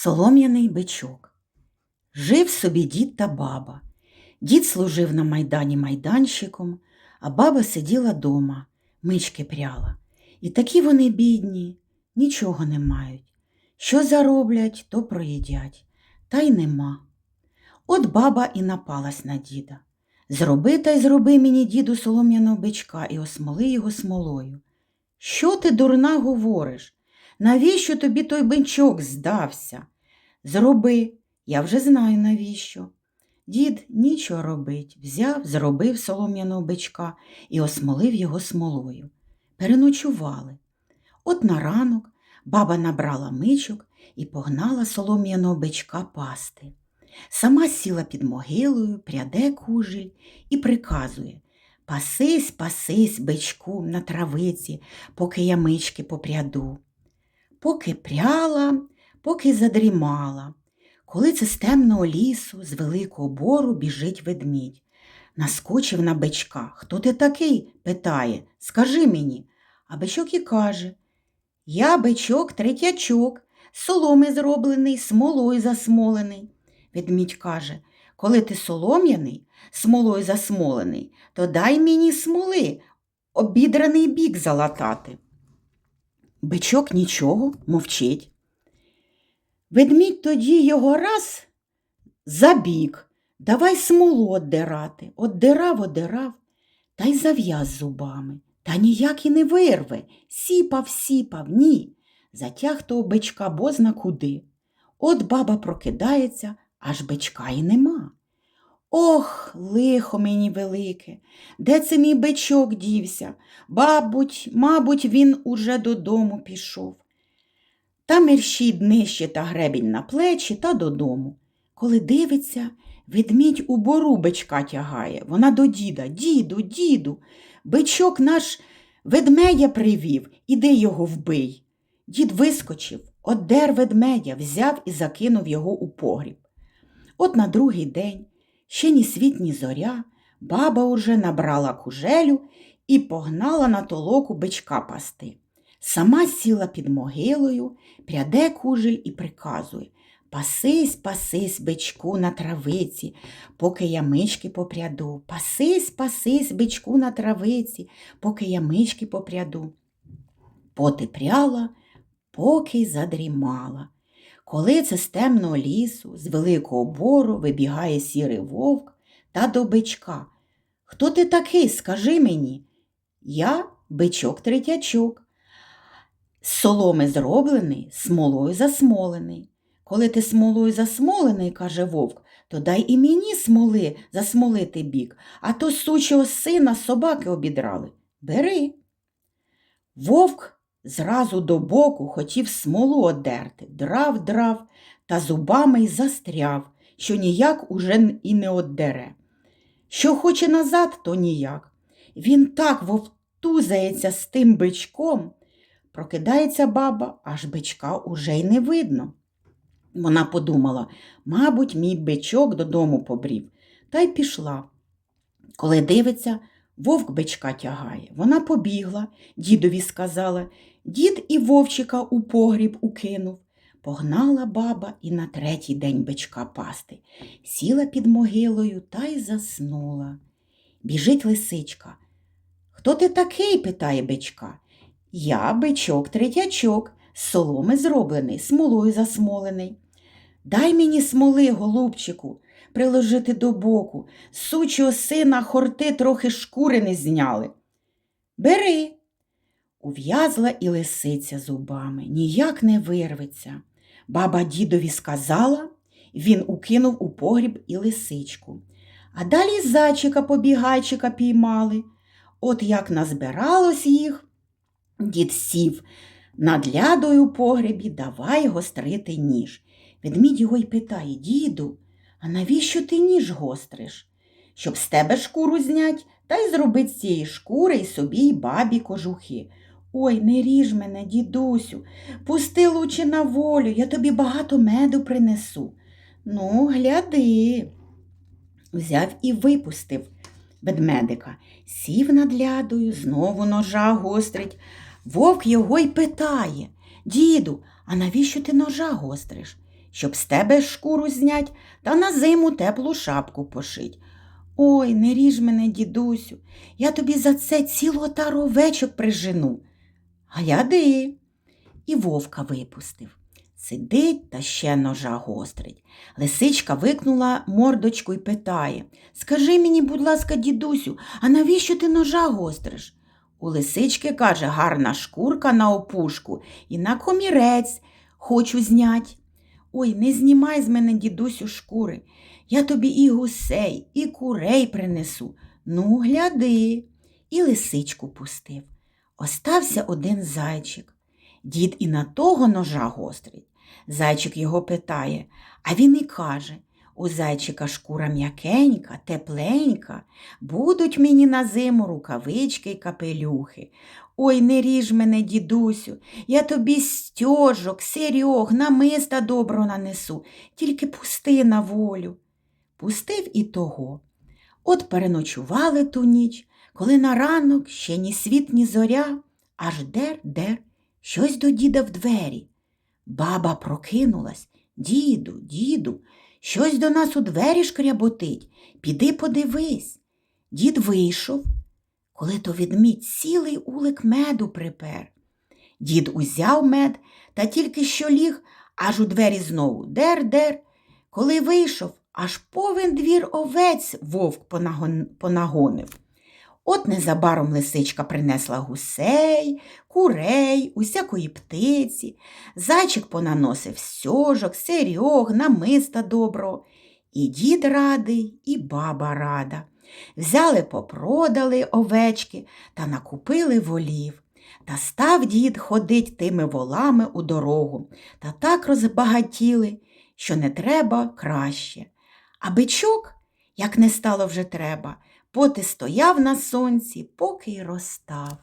Солом'яний бичок. Жив собі дід та баба. Дід служив на майдані майданщиком, а баба сиділа дома, мички пряла. І такі вони бідні, нічого не мають. Що зароблять, то проїдять, та й нема. От баба і напалась на діда. Зроби та й зроби мені, діду, солом'яного бичка і осмоли його смолою. Що ти, дурна, говориш? Навіщо тобі той бичок здався? Зроби, я вже знаю навіщо. Дід нічого робить, взяв, зробив солом'яного бичка і осмолив його смолою. Переночували. От на ранок баба набрала мичок і погнала солом'яного бичка пасти. Сама сіла під могилою, пряде кужель і приказує Пасись, пасись, бичку, на травиці, поки я мички попряду. Поки пряла, поки задрімала. Коли це з темного лісу, з великого бору біжить ведмідь. Наскочив на бичка. Хто ти такий? питає. Скажи мені. А бичок і каже Я бичок третячок, соломи зроблений, смолою засмолений. Ведмідь каже Коли ти солом'яний, смолою засмолений, то дай мені смоли, обідраний бік залатати. Бичок нічого мовчить. Ведмідь тоді його раз забік, давай смолу оддирати. Оддирав, оддирав, та й зав'яз зубами. Та ніяк і не вирве. Сіпав, сіпав, ні. Затяг того бичка бозна куди. От баба прокидається, аж бичка й нема. Ох, лихо мені велике, де це мій бичок дівся? Бабуть, мабуть, він уже додому пішов. Та мерщій днище та гребінь на плечі та додому. Коли дивиться, ведмідь у бору бичка тягає. Вона до діда, діду, діду, бичок наш ведмедя привів, іди його вбий. Дід вискочив, оддер ведмедя, взяв і закинув його у погріб. От на другий день, ще ні світ, ні зоря, баба уже набрала кужелю і погнала на толоку бичка пасти. Сама сіла під могилою, пряде кужель і приказує Пасись, пасись, бичку на травиці, поки я мишки попряду. Пасись, пасись, бичку на травиці, поки я мишки попряду. Поти пряла, поки задрімала. Коли це з темного лісу, з великого бору вибігає сірий вовк та до бичка. Хто ти такий, скажи мені? Я бичок третячок. З соломи зроблений, смолою засмолений. Коли ти смолою засмолений, каже вовк, то дай і мені смоли засмолити бік, а то сучого сина собаки обідрали. Бери. Вовк зразу до боку хотів смолу одерти, драв, драв та зубами й застряв, що ніяк уже і не оддере. Що хоче назад, то ніяк. Він так вовтузається з тим бичком. Прокидається баба, аж бичка уже й не видно. Вона подумала, мабуть, мій бичок додому побрів, та й пішла. Коли дивиться, вовк бичка тягає. Вона побігла, дідові сказала, дід і вовчика у погріб укинув. Погнала баба і на третій день бичка пасти. Сіла під могилою та й заснула. Біжить лисичка. Хто ти такий? питає бичка. Я бичок третячок, з соломи зроблений, смолою засмолений. Дай мені смоли, голубчику, приложити до боку, сучого сина хорти трохи шкури не зняли. Бери. Ув'язла і лисиця зубами, ніяк не вирветься. Баба дідові сказала, він укинув у погріб і лисичку. А далі зайчика побігайчика піймали. От як назбиралось їх, дід сів над лядою у погребі, давай гострити ніж. Ведмідь його й питає Діду, а навіщо ти ніж гостриш? Щоб з тебе шкуру знять, та й зробить з цієї шкури й собі й бабі кожухи. Ой, не ріж мене, дідусю, пусти лучше на волю, я тобі багато меду принесу. Ну, гляди. Взяв і випустив ведмедика, сів над лядою, знову ножа гострить. Вовк його й питає Діду, а навіщо ти ножа гостриш? Щоб з тебе шкуру знять та на зиму теплу шапку пошить. Ой, не ріж мене, дідусю, я тобі за це цілу отару овечок прижену. Гляди. І вовка випустив. Сидить та ще ножа гострить. Лисичка викнула мордочку і питає Скажи мені, будь ласка, дідусю, а навіщо ти ножа гостриш? У лисички каже, гарна шкурка на опушку і на комірець хочу знять. Ой, не знімай з мене, дідусю, шкури. Я тобі і гусей, і курей принесу. Ну, гляди. І лисичку пустив. Остався один зайчик. Дід і на того ножа гострить. Зайчик його питає, а він і каже у зайчика шкура м'якенька, тепленька, будуть мені на зиму рукавички й капелюхи. Ой, не ріж мене, дідусю, я тобі стьожок, серьог, намиста добро нанесу, тільки пусти на волю. Пустив і того. От переночували ту ніч, коли на ранок ще ні світ, ні зоря, аж дер-дер, щось до діда в двері. Баба прокинулась. Діду, діду, щось до нас у двері шкряботить. Піди подивись. Дід вийшов, коли то відмідь цілий улик меду припер. Дід узяв мед та тільки що ліг, аж у двері знову дер-дер. Коли вийшов, аж повен двір овець вовк понагонив. От незабаром лисичка принесла гусей, курей, усякої птиці, зайчик понаносив сьожок, серьог, намиста доброго. І дід радий, і баба рада. Взяли, попродали овечки та накупили волів. Та став дід ходить тими волами у дорогу, та так розбагатіли, що не треба краще. А бичок, як не стало вже треба, поти стояв на сонці, поки й розстав.